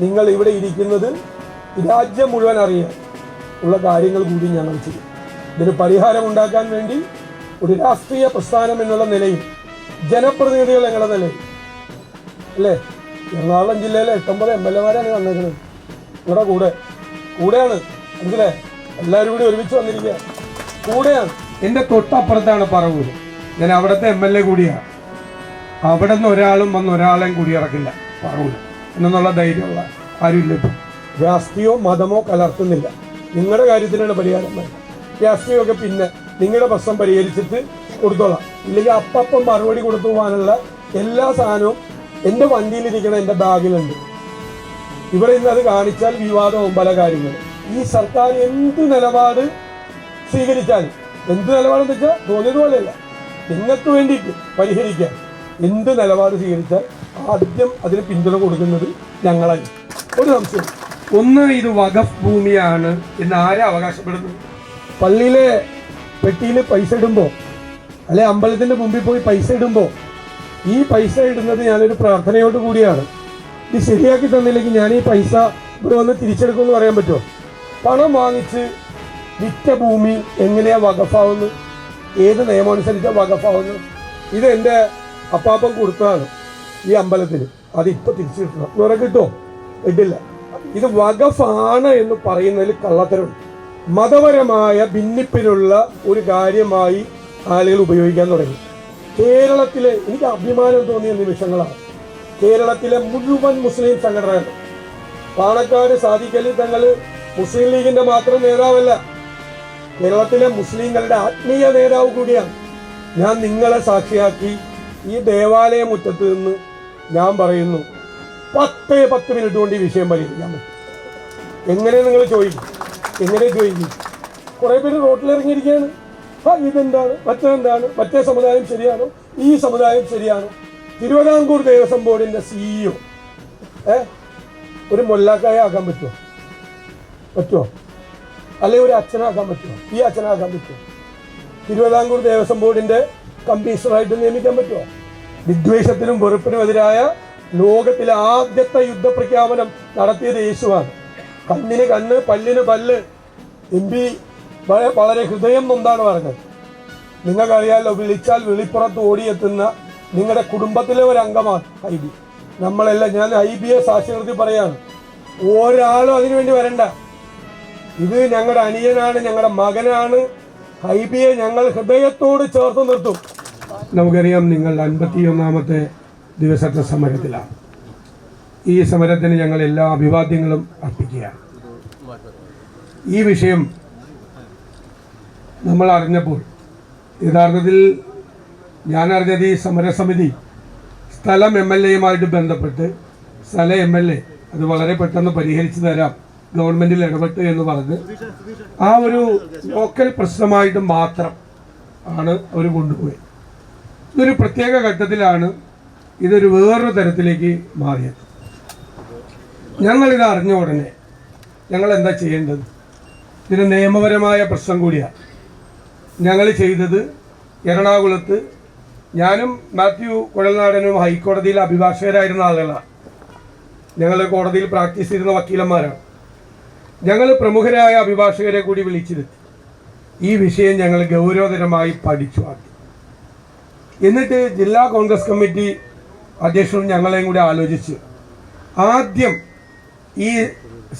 നിങ്ങൾ ഇവിടെ ഇരിക്കുന്നത് രാജ്യം മുഴുവൻ അറിയാൻ ഉള്ള കാര്യങ്ങൾ കൂടി ഞങ്ങൾ ചെയ്യും ഇതിന് പരിഹാരം ഉണ്ടാക്കാൻ വേണ്ടി ഒരു രാഷ്ട്രീയ പ്രസ്ഥാനം എന്നുള്ള നിലയിൽ ജനപ്രതിനിധികൾ എന്നുള്ള നിലയിൽ അല്ലേ? എറണാകുളം ജില്ലയിലെ എട്ടൊമ്പത് എം എൽ എമാരാണ് വന്നേക്കുന്നത് ഇവിടെ കൂടെ കൂടെയാണ് മനസ്സിലേ എല്ലാവരും കൂടി ഒരുമിച്ച് വന്നിരിക്കുക. കൂടെയാണ്. എന്റെ തൊട്ടപ്പുറത്താണ് പറവൂർ. ഞാൻ അവിടുത്തെ എം എൽ എ കൂടിയാണ്. അവിടെ നിന്ന് ഒരാളും വന്ന് ഒരാളെയും കൂടി ഇറക്കില്ല പറവൂര്. എന്നുള്ള ധൈര്യമുള്ള ആരുമില്ല ഇപ്പം. രാഷ്ട്രീയമോ മതമോ കലർത്തുന്നില്ല. നിങ്ങളുടെ കാര്യത്തിനാണ് പരിഹാരം വേണ്ടത്. രാഷ്ട്രീയമൊക്കെ പിന്നെ നിങ്ങളുടെ പ്രശ്നം പരിഹരിച്ചിട്ട് കൊടുത്തോളാം. ഇല്ലെങ്കിൽ അപ്പം മറുപടി കൊടുത്തു പോകാനുള്ള എല്ലാ സാധനവും എന്റെ വണ്ടിയിലിരിക്കണ എന്റെ ബാഗിലുണ്ട്. ഇവിടെ ഇന്ന് അത് കാണിച്ചാൽ വിവാദവും പല കാര്യങ്ങളും. ഈ സർക്കാർ എന്ത് നിലപാട് സ്വീകരിച്ചാൽ എന്ത് നിലപാടെന്ന് വെച്ചാൽ തോന്നിയതുപോലെയല്ല. നിങ്ങൾക്ക് വേണ്ടിയിട്ട് പരിഹരിക്കാൻ എന്ത് നിലപാട് സ്വീകരിച്ചാൽ ആദ്യം അതിന് പിന്തുണ കൊടുക്കുന്നത് ഞങ്ങളായി. ഒരു സംശയം. ഒന്ന് ഇത് വഖഫ് ഭൂമിയാണ് എന്ന് ആരെ അവകാശപ്പെടുന്നു? പള്ളിയിലെ പെട്ടിയിൽ പൈസ ഇടുമ്പോൾ അല്ലെ അമ്പലത്തിന്റെ മുമ്പിൽ പോയി പൈസ ഇടുമ്പോൾ ഈ പൈസ ഇടുന്നത് ഞാനൊരു പ്രാർത്ഥനയോട് കൂടിയാണ്. ഇത് ശരിയാക്കി തന്നില്ലെങ്കിൽ ഞാൻ ഈ പൈസ ഇവിടെ വന്ന് തിരിച്ചെടുക്കുമെന്ന് പറയാൻ പറ്റുമോ? പണം വാങ്ങിച്ച് വിറ്റ ഭൂമി എങ്ങനെയാ വകഫാവുന്നു ഏത് നിയമം അനുസരിച്ചാ വകഫാവുന്നു ഇത് എന്റെ അപ്പാപ്പം കൊടുത്തതാണ്. ഈ അമ്പലത്തിൽ അത് ഇപ്പൊ തിരിച്ചു കിട്ടണം. വേറെ കിട്ടുമോ കിട്ടില്ല. ഇത് വകഫാണ് എന്ന് പറയുന്നതിൽ കള്ളത്തരമുണ്ട്. മതപരമായ ഭിന്നിപ്പിനുള്ള ഒരു കാര്യമായി ആളുകൾ ഉപയോഗിക്കാൻ തുടങ്ങി. കേരളത്തിലെ എനിക്ക് അഭിമാനം തോന്നിയ നിമിഷങ്ങളാണ്. കേരളത്തിലെ മുഴുവൻ മുസ്ലിം സംഘടനകൾ പാണക്കാട് സാദിഖലി തങ്ങൾ മുസ്ലിം ലീഗിന്റെ മാത്രം നേതാവല്ല. കേരളത്തിലെ മുസ്ലിങ്ങളുടെ ആത്മീയ നേതാവ് കൂടിയാണ്. ഞാൻ നിങ്ങളെ സാക്ഷിയാക്കി ഈ ദേവാലയ മുറ്റത്ത് നിന്ന് ഞാൻ പറയുന്നു പത്ത് പത്ത് മിനിറ്റ് കൊണ്ട് ഈ വിഷയം പരിഹരിക്കാൻ പറ്റും. എങ്ങനെ നിങ്ങൾ ചോദിക്കും? എങ്ങനെ ചോദിക്കും? കുറെ പേര് റോട്ടിലിറങ്ങിയിരിക്കുകയാണ് ആ ഇതെന്താണ്? മറ്റെന്താണ്? മറ്റേ സമുദായം ശരിയാണോ? ഈ സമുദായം ശരിയാണോ? തിരുവിതാംകൂർ ദേവസ്വം ബോർഡിന്റെ സിഇഒ ഏ? ഒരു മൊല്ലാക്കായ ആക്കാൻ പറ്റുമോ പറ്റുമോ അല്ലെങ്കിൽ ഒരു അച്ഛനാക്കാൻ പറ്റുമോ ഈ അച്ഛനാക്കാൻ പറ്റുമോ തിരുവിതാംകൂർ ദേവസ്വം ബോർഡിന്റെ കമ്മീഷണറായിട്ട് നിയമിക്കാൻ പറ്റുമോ വിദ്വേഷത്തിനും വെറുപ്പിനും എതിരായ ലോകത്തിലെ ആദ്യത്തെ യുദ്ധപ്രഖ്യാപനം നടത്തിയത് യേശുവാണ്. കണ്ണിന് കണ്ണ് പല്ലിന് പല്ല്. എം പി വളരെ ഹൃദയം നൊന്താണ് പറഞ്ഞത്. നിങ്ങൾക്കറിയാലോ വിളിച്ചാൽ വിളിപ്പുറത്ത് ഓടിയെത്തുന്ന നിങ്ങളുടെ കുടുംബത്തിലെ ഒരു അംഗമാണ് ഐ ബി. നമ്മളെല്ലാം ഞാൻ ഐ ബിയെ സാക്ഷി നിർത്തി പറയാണ് ഒരാളും അതിനുവേണ്ടി വരണ്ട. ഇത് ഞങ്ങളുടെ അനിയനാണ് ഞങ്ങളുടെ മകനാണ്. ഐ ബിയെ ഞങ്ങൾ ഹൃദയത്തോട് ചേർത്ത് നിർത്തും. നമുക്കറിയാം നിങ്ങൾ അൻപത്തിയൊന്നാമത്തെ ദിവസത്തെ സമരത്തിലാണ്. ഈ സമരത്തിന് ഞങ്ങൾ എല്ലാ അഭിവാദ്യങ്ങളും അർപ്പിക്കുകയാണ്. ഈ വിഷയം നമ്മൾ അറിഞ്ഞപ്പോൾ യഥാർത്ഥത്തിൽ ഞാൻ അറിഞ്ഞത് ഈ സമരസമിതി സ്ഥലം എം എൽ എയുമായിട്ട് ബന്ധപ്പെട്ട് സ്ഥല എം എൽ എ അത് വളരെ പെട്ടെന്ന് പരിഹരിച്ചു തരാം ഗവൺമെന്റിൽ ഇടപെട്ട് എന്ന് പറഞ്ഞ് ആ ഒരു ലോക്കൽ പ്രശ്നമായിട്ട് മാത്രം ആണ് അവർ കൊണ്ടുപോയത്. ഇതൊരു പ്രത്യേക ഘട്ടത്തിലാണ് ഇതൊരു വേറൊരു തരത്തിലേക്ക് മാറിയത്. ഞങ്ങളിത് അറിഞ്ഞ ഉടനെ ഞങ്ങൾ എന്താ ചെയ്യേണ്ടത്? ഇതിന് നിയമപരമായ പ്രശ്നം കൂടിയാണ്. ഞങ്ങൾ ചെയ്തത് എറണാകുളത്ത് ഞാനും മാത്യു കുഴൽനാടനും ഹൈക്കോടതിയിൽ അഭിഭാഷകരായിരുന്ന ആളുകളാണ്. ഞങ്ങൾ കോടതിയിൽ പ്രാക്ടീസ് ചെയ്തിരുന്ന വക്കീലന്മാരാണ്. ഞങ്ങൾ പ്രമുഖരായ അഭിഭാഷകരെ കൂടി വിളിച്ചിരുത്തി. ഈ വിഷയം ഞങ്ങൾ ഗൗരവതരമായി പഠിച്ചു ആദ്യം എന്നിട്ട് ജില്ലാ കോൺഗ്രസ് കമ്മിറ്റി അധ്യക്ഷനും ഞങ്ങളെയും കൂടി ആലോചിച്ച്. ആദ്യം ഈ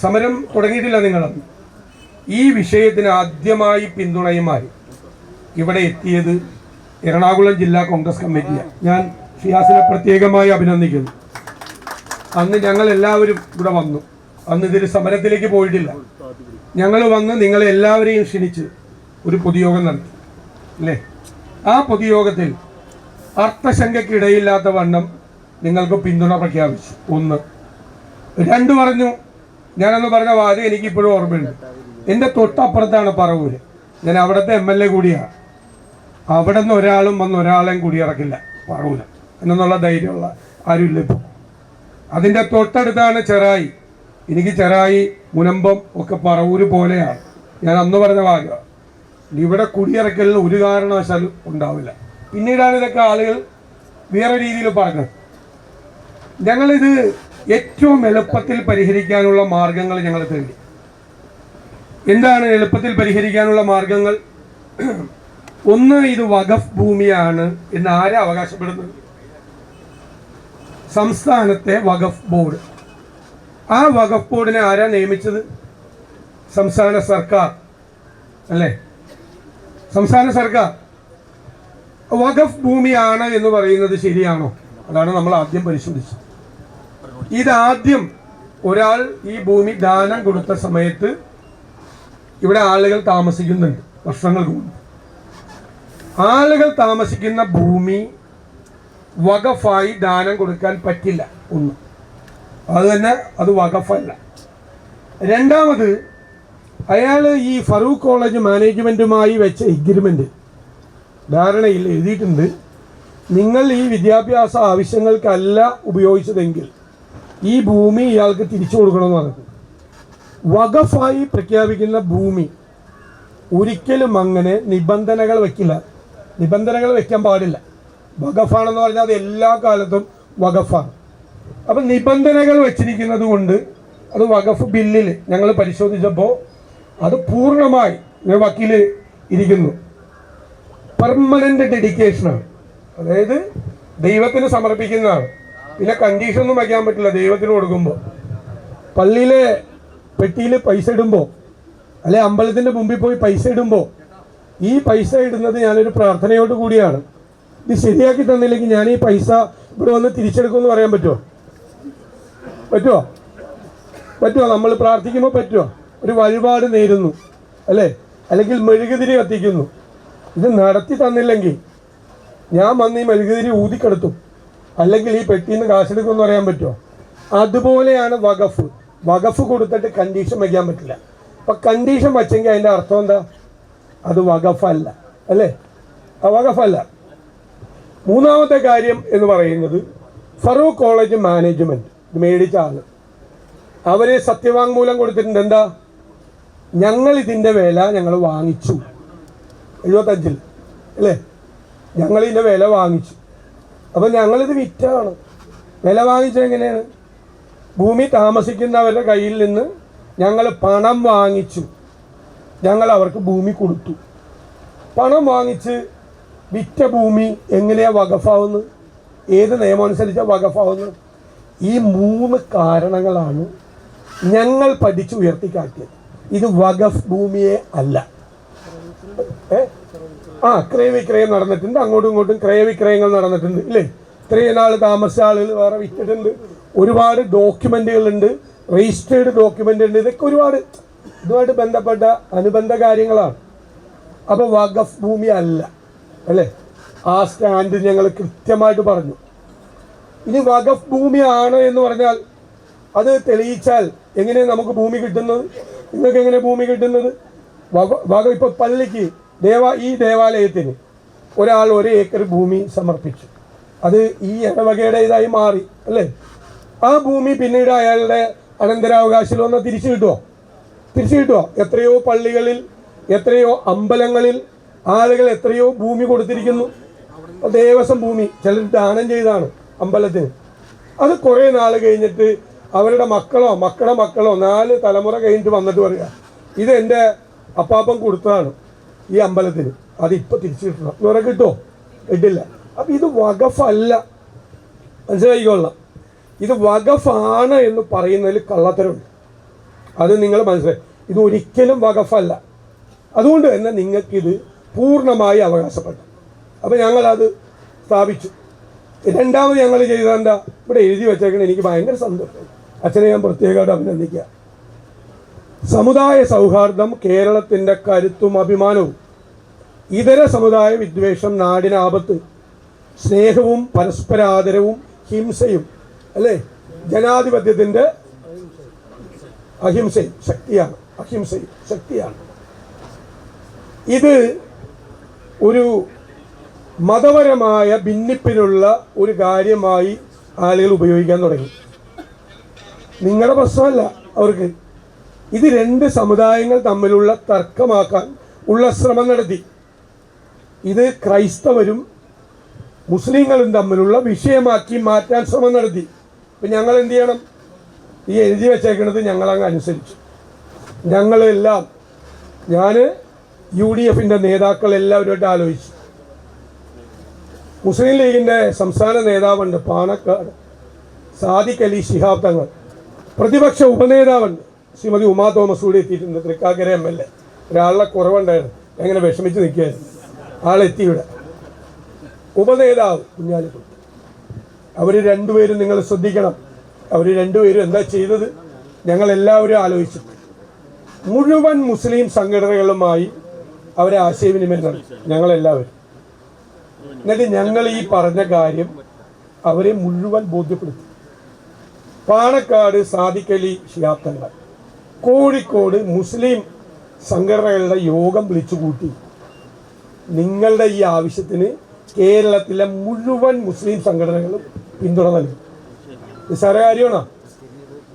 സമരം തുടങ്ങിയിട്ടില്ല നിങ്ങളന്ന് ഈ വിഷയത്തിന് ആദ്യമായി പിന്തുണയുമായി ഇവിടെ എത്തിയത് എറണാകുളം ജില്ലാ കോൺഗ്രസ് കമ്മിറ്റിയാണ്. ഞാൻ ഷിയാസിനെ പ്രത്യേകമായി അഭിനന്ദിക്കുന്നു. അന്ന് ഞങ്ങൾ എല്ലാവരും ഇവിടെ വന്നു. അന്ന് ഇതൊരു സമരത്തിലേക്ക് പോയിട്ടില്ല. ഞങ്ങൾ വന്ന് നിങ്ങളെ എല്ലാവരെയും ക്ഷണിച്ച് ഒരു പൊതുയോഗം നടത്തി. അല്ലേ? ആ പൊതുയോഗത്തിൽ അർത്ഥശങ്കയ്ക്കിടയില്ലാത്ത വണ്ണം നിങ്ങൾക്ക് പിന്തുണ പ്രഖ്യാപിച്ചു. ഒന്ന്. രണ്ട് പറഞ്ഞു ഞാനന്ന് പറഞ്ഞ വാചകം എനിക്ക് ഇപ്പോഴും ഓർമ്മയുണ്ട്. എന്റെ തൊട്ടപ്പുറത്താണ് പറവൂര്. ഞാൻ അവിടുത്തെ എം എൽ എ കൂടിയാണ് അവിടെ നിന്ന് ഒരാളും വന്ന് ഒരാളെയും കൂടി ഇറക്കില്ല പറവൂര്. എന്നുള്ള ധൈര്യമുള്ള ആരുമില്ല ഇപ്പോൾ അതിന്റെ തൊട്ടടുത്താണ് ചെറായി. എനിക്ക് ചെറായി മുനമ്പം ഒക്കെ പറവൂര് പോലെയാണ്. ഞാൻ അന്ന് പറഞ്ഞ വാചകം. ഇവിടെ കുടിയിറക്കലിന് ഒരു കാരണവശാലും ഉണ്ടാവില്ല. പിന്നീടാണ് ഇതൊക്കെ ആളുകൾ വേറെ രീതിയിൽ പറഞ്ഞത്. ഞങ്ങളിത് ഏറ്റവും എളുപ്പത്തിൽ പരിഹരിക്കാനുള്ള മാർഗങ്ങൾ ഞങ്ങൾ തേടി. എന്താണ് എളുപ്പത്തിൽ പരിഹരിക്കാനുള്ള മാർഗങ്ങൾ? ഒന്ന് ഇത് വഖഫ് ഭൂമിയാണ് എന്ന് ആരെ അവകാശപ്പെടുന്നത്? സംസ്ഥാനത്തെ വഖഫ് ബോർഡ്. ആ വഖഫ് ബോർഡിനെ ആരാ നിയമിച്ചത്? സംസ്ഥാന സർക്കാർ. അല്ലേ? സംസ്ഥാന സർക്കാർ. വഖഫ് ഭൂമിയാണ് എന്ന് പറയുന്നത് ശരിയാണോ? അതാണ് നമ്മൾ ആദ്യം പരിശോധിച്ചത്. ഇതാദ്യം ഒരാൾ ഈ ഭൂമി ദാനം കൊടുത്ത സമയത്ത് ഇവിടെ ആളുകൾ താമസിക്കുന്നുണ്ട് വർഷങ്ങൾക്ക് മുമ്പ് ആളുകൾ താമസിക്കുന്ന ഭൂമി വഖഫായി ദാനം കൊടുക്കാൻ പറ്റില്ല ഒന്ന്. അത് തന്നെ അത് വഖഫല്ല. രണ്ടാമത് അയാൾ ഈ ഫറൂഖ് കോളേജ് മാനേജ്മെന്റുമായി വെച്ച എഗ്രിമെന്റ് ധാരണയിൽ എഴുതിയിട്ടുണ്ട് നിങ്ങൾ ഈ വിദ്യാഭ്യാസ ആവശ്യങ്ങൾക്കല്ല ഉപയോഗിച്ചതെങ്കിൽ ഈ ഭൂമി ഇയാൾക്ക് തിരിച്ചു കൊടുക്കണമെന്ന് പറഞ്ഞു. വഖഫായി പ്രഖ്യാപിക്കുന്ന ഭൂമി ഒരിക്കലും അങ്ങനെ നിബന്ധനകൾ വയ്ക്കില്ല നിബന്ധനകൾ വയ്ക്കാൻ പാടില്ല. വഖഫാണെന്ന് പറഞ്ഞാൽ അത് എല്ലാ കാലത്തും വഖഫാണ്. അപ്പം നിബന്ധനകൾ വച്ചിരിക്കുന്നത് കൊണ്ട് അത് വഖഫ് ബില്ലിൽ ഞങ്ങൾ പരിശോധിച്ചപ്പോൾ അത് പൂർണമായി വക്കീൽ ഇരിക്കുന്നു. പെർമനന്റ് ഡെഡിക്കേഷനാണ് അതായത് ദൈവത്തിന് സമർപ്പിക്കുന്നതാണ്. പിന്നെ കണ്ടീഷൻ ഒന്നും വയ്ക്കാൻ പറ്റില്ല. ദൈവത്തിന് കൊടുക്കുമ്പോൾ പള്ളിയിലെ പെട്ടിയിൽ പൈസ ഇടുമ്പോൾ അല്ലെ അമ്പലത്തിന്റെ മുമ്പിൽ പോയി പൈസ ഇടുമ്പോൾ ഈ പൈസ ഇടുന്നത് ഞാനൊരു പ്രാർത്ഥനയോട് കൂടിയാണ്. ഇത് ശരിയാക്കി തന്നില്ലെങ്കിൽ ഞാൻ ഈ പൈസ ഇവിടെ വന്ന് തിരിച്ചെടുക്കുമെന്ന് പറയാൻ പറ്റുമോ പറ്റുമോ പറ്റുമോ നമ്മൾ പ്രാർത്ഥിക്കുമ്പോൾ പറ്റുമോ ഒരു വഴിപാട് നേരുന്നു. അല്ലേ? അല്ലെങ്കിൽ മെഴുകുതിരി കത്തിക്കുന്നു. ഇത് നടത്തി തന്നില്ലെങ്കിൽ ഞാൻ വന്ന് ഈ മെഴുകുതിരി ഊതിക്കെടുത്തും. അല്ലെങ്കിൽ ഈ പെട്ടിയിൽ നിന്ന് കാശെടുക്കുമെന്ന് പറയാൻ പറ്റുമോ? അതുപോലെയാണ് വഖഫ്. വഖഫ് കൊടുത്തിട്ട് കണ്ടീഷൻ വയ്ക്കാൻ പറ്റില്ല. അപ്പം കണ്ടീഷൻ വച്ചെങ്കിൽ അതിന്റെ അർത്ഥം എന്താ? അത് വഖഫല്ല. അല്ലേ? ആ വഖഫല്ല. മൂന്നാമത്തെ കാര്യം എന്ന് പറയുന്നത് ഫറൂഖ് കോളേജ് മാനേജ്മെന്റ്. ഇത് മേടിച്ച ആൾ. അവരെ സത്യവാങ്മൂലം കൊടുത്തിട്ടുണ്ട്. എന്താ? ഞങ്ങൾ ഇതിന്റെ വില ഞങ്ങൾ വാങ്ങിച്ചു. എഴുപത്തഞ്ചിൽ അല്ലേ? ഞങ്ങൾ ഇതിന്റെ വില വാങ്ങിച്ചു. അപ്പം ഞങ്ങളിത് വിറ്റാണ്. വില വാങ്ങിച്ചത് എങ്ങനെയാണ്? ഭൂമി താമസിക്കുന്നവരുടെ കയ്യിൽ നിന്ന് ഞങ്ങൾ പണം വാങ്ങിച്ചു. ഞങ്ങൾ അവർക്ക് ഭൂമി കൊടുത്തു. പണം വാങ്ങിച്ച് വിറ്റ ഭൂമി എങ്ങനെയാണ് വകഫാവുന്നത്? ഏത് നിയമം അനുസരിച്ചാണ് വകഫാവുന്നത്? ഈ മൂന്ന് കാരണങ്ങളാണ് ഞങ്ങൾ പഠിച്ചു ഉയർത്തിക്കാട്ടിയത്. ഇത് വഖഫ് ഭൂമിയെ അല്ല. ആ ക്രയവിക്രയം നടന്നിട്ടുണ്ട്. അങ്ങോട്ടും ഇങ്ങോട്ടും ക്രയവിക്രയങ്ങൾ നടന്നിട്ടുണ്ട് ഇല്ലേ? ഇത്രയും നാൾ താമസിച്ച ആളുകൾ വേറെ വിറ്റിട്ടുണ്ട്. ഒരുപാട് ഡോക്യുമെന്റുകളുണ്ട്. രജിസ്റ്റേർഡ് ഡോക്യുമെന്റ് ഉണ്ട് ഇതൊക്കെ ഒരുപാട് ഇതുമായിട്ട് ബന്ധപ്പെട്ട അനുബന്ധ കാര്യങ്ങളാണ്. അപ്പോൾ വഖഫ് ഭൂമി അല്ല അല്ലേ? ആ സ്റ്റാൻഡ് ഞങ്ങൾ കൃത്യമായിട്ട് പറഞ്ഞു. ഇനി വഖഫ് ഭൂമിയാണ് എന്ന് പറഞ്ഞാൽ അത് തെളിയിച്ചാൽ എങ്ങനെയാണ് നമുക്ക് ഭൂമി കിട്ടുന്നത്? നിങ്ങൾക്ക് എങ്ങനെ ഭൂമി കിട്ടുന്നത്? വക ഇപ്പോൾ പള്ളിക്ക് ദേവ ഈ ദേവാലയത്തിന് ഒരാൾ ഒരു ഏക്കർ ഭൂമി സമർപ്പിച്ചു. അത് ഈ ഇടവകയുടെ ഇതായി മാറി അല്ലേ? ആ ഭൂമി പിന്നീട് അയാളുടെ അനന്തരാവകാശത്തിൽ ഒന്ന് തിരിച്ചു കിട്ടുമോ തിരിച്ചു കിട്ടുമോ എത്രയോ പള്ളികളിൽ എത്രയോ അമ്പലങ്ങളിൽ ആളുകൾ എത്രയോ ഭൂമി കൊടുത്തിരിക്കുന്നു. ദേവസ്വം ഭൂമി ചിലർ ദാനം ചെയ്താണ് അമ്പലത്തിന്. അത് കുറേ നാൾ കഴിഞ്ഞിട്ട് അവരുടെ മക്കളോ മക്കളുടെ മക്കളോ നാല് തലമുറ കഴിഞ്ഞിട്ട് വന്നിട്ട് പറയുക ഇത് എന്റെ അപ്പാപ്പൻ കൊടുത്തതാണ് ഈ അമ്പലത്തിന് അത് ഇപ്പം തിരിച്ചു കിട്ടണം ഇവരെ കിട്ടുമോ കിട്ടില്ല. അപ്പം ഇത് വകഫല്ല മനസ്സിലായിക്കൊള്ളാം ഇത് വകഫാണ് എന്ന് പറയുന്നതിൽ കള്ളത്തരമുണ്ട്. അത് നിങ്ങൾ മനസ്സിലായി. ഇത് ഒരിക്കലും വകഫല്ല അതുകൊണ്ട് തന്നെ നിങ്ങൾക്കിത് പൂർണമായി അവകാശപ്പെട്ടു. അപ്പോൾ ഞങ്ങളത് സ്ഥാപിച്ചു. രണ്ടാമത് ഞങ്ങൾ ചെയ്താൽ എന്താ ഇവിടെ എഴുതി വെച്ചേക്കണ എനിക്ക് ഭയങ്കര സന്തോഷം അച്ഛനെ ഞാൻ പ്രത്യേകമായിട്ട് അഭിനന്ദിക്കുക. സമുദായ സൗഹാർദ്ദം കേരളത്തിന്റെ കരുത്തും അഭിമാനവും. ഇതര സമുദായ വിദ്വേഷം നാടിനാപത്ത് സ്നേഹവും പരസ്പരാദരവും ഹിംസയും അല്ലേ? ജനാധിപത്യത്തിന്റെ അഹിംസയും ശക്തിയാണ്. അഹിംസയും ശക്തിയാണ്. ഇത് ഒരു മതപരമായ ഭിന്നിപ്പിനുള്ള ഒരു കാര്യമായി ആളുകൾ ഉപയോഗിക്കാൻ തുടങ്ങി. നിങ്ങളുടെ പ്രശ്നമല്ല അവർക്ക്. ഇത് രണ്ട് സമുദായങ്ങൾ തമ്മിലുള്ള തർക്കമാക്കാൻ ഉള്ള ശ്രമം നടത്തി. ഇത് ക്രൈസ്തവരും മുസ്ലിങ്ങളും തമ്മിലുള്ള വിഷയമാക്കി മാറ്റാൻ ശ്രമം നടത്തി. അപ്പം ഞങ്ങൾ എന്ത് ചെയ്യണം? ഈ എഴുതി വെച്ചേക്കുന്നത് ഞങ്ങളങ്ങ് അനുസരിച്ചു. ഞങ്ങളെല്ലാം ഞാൻ യു ഡി എഫിന്റെ നേതാക്കൾ എല്ലാവരുമായിട്ട് ആലോചിച്ചു. മുസ്ലിം ലീഗിന്റെ സംസ്ഥാന നേതാവുണ്ട് പാണക്കാട്. സാദിഖ് അലി ശിഹാബ് തങ്ങൾ. പ്രതിപക്ഷ ഉപനേതാവുണ്ട്. ശ്രീമതി ഉമാ തോമസ് കൂടി എത്തിയിട്ടുണ്ട് തൃക്കാക്കര എം എൽ എ. ഒരാളുടെ കുറവുണ്ടായിരുന്നു. എങ്ങനെ വിഷമിച്ച് നിൽക്കുകയായിരുന്നു. ആളെത്തി ഇവിടെ. ഉപനേതാവ് കുഞ്ഞാലിക്കുട്ടി. അവർ രണ്ടുപേരും നിങ്ങൾ ശ്രദ്ധിക്കണം. അവർ രണ്ടുപേരും എന്താ ചെയ്തത്? ഞങ്ങൾ എല്ലാവരും ആലോചിച്ചു മുഴുവൻ മുസ്ലിം സംഘടനകളുമായി അവരെ ആശയവിനിമയം നടത്തി. ഞങ്ങളെല്ലാവരും. എന്നിട്ട് ഞങ്ങൾ ഈ പറഞ്ഞ കാര്യം അവരെ മുഴുവൻ ബോധ്യപ്പെടുത്തി. പാണക്കാട് സാദിഖലി ഷിയാത്തങ്ങൾ കോഴിക്കോട് മുസ്ലിം സംഘടനകളുടെ യോഗം വിളിച്ചു കൂട്ടി നിങ്ങളുടെ ഈ ആവശ്യത്തിന് കേരളത്തിലെ മുഴുവൻ മുസ്ലിം സംഘടനകളും പിന്തുണ നൽകും. നിസ്സാര കാര്യമാണോ?